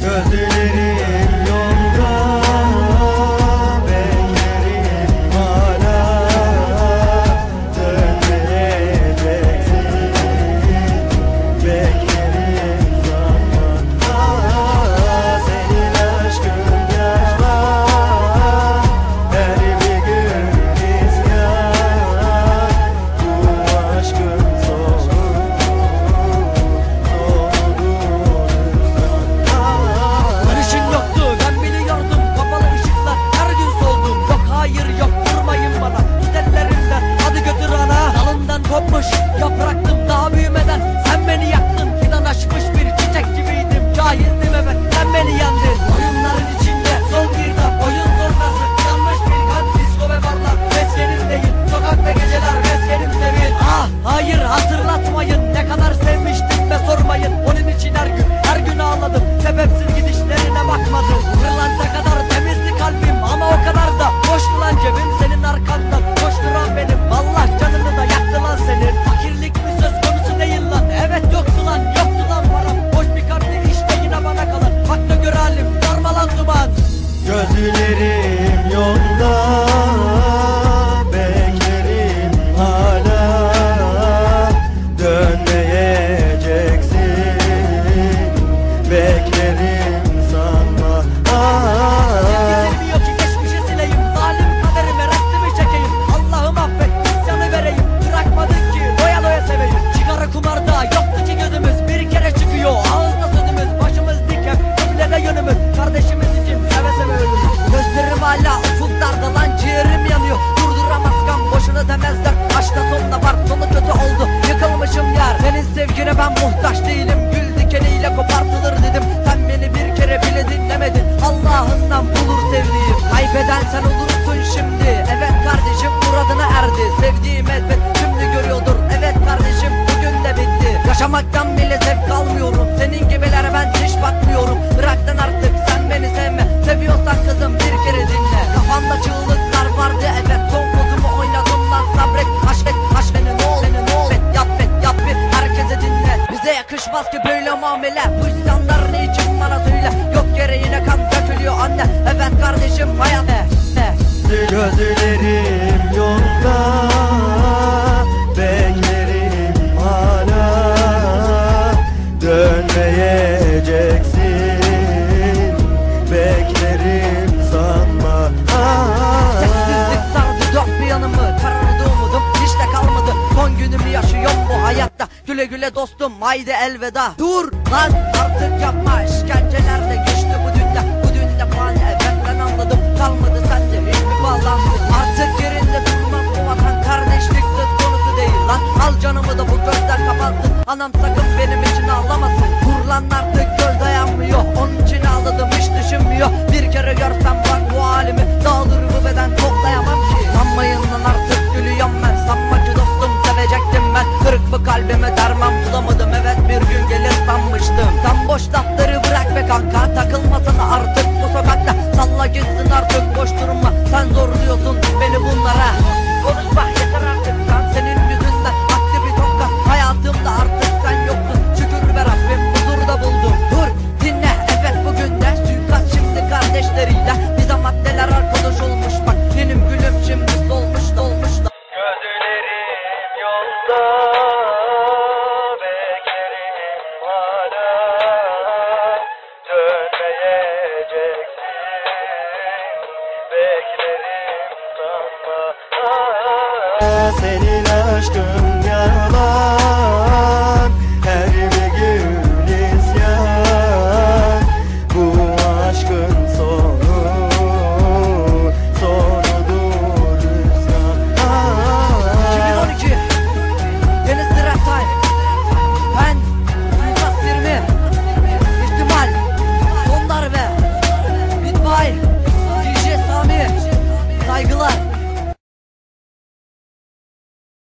Gözlerim taş değilim. Gül dikeniyle kopartılır dedim. Sen beni bir kere bile dinlemedin. Allah'ından bulur sevdiğim. Kaybeden sen olur Yakışmaz ki böyle muamele. Bu isyanlar ne için bana söyle? Yok yere yine kan dökülüyor anne. Evet kardeşim hayat Ne, ne? Gözleri güle güle dostum haydi elveda. Dur lan artık yapma işkenceler. hacer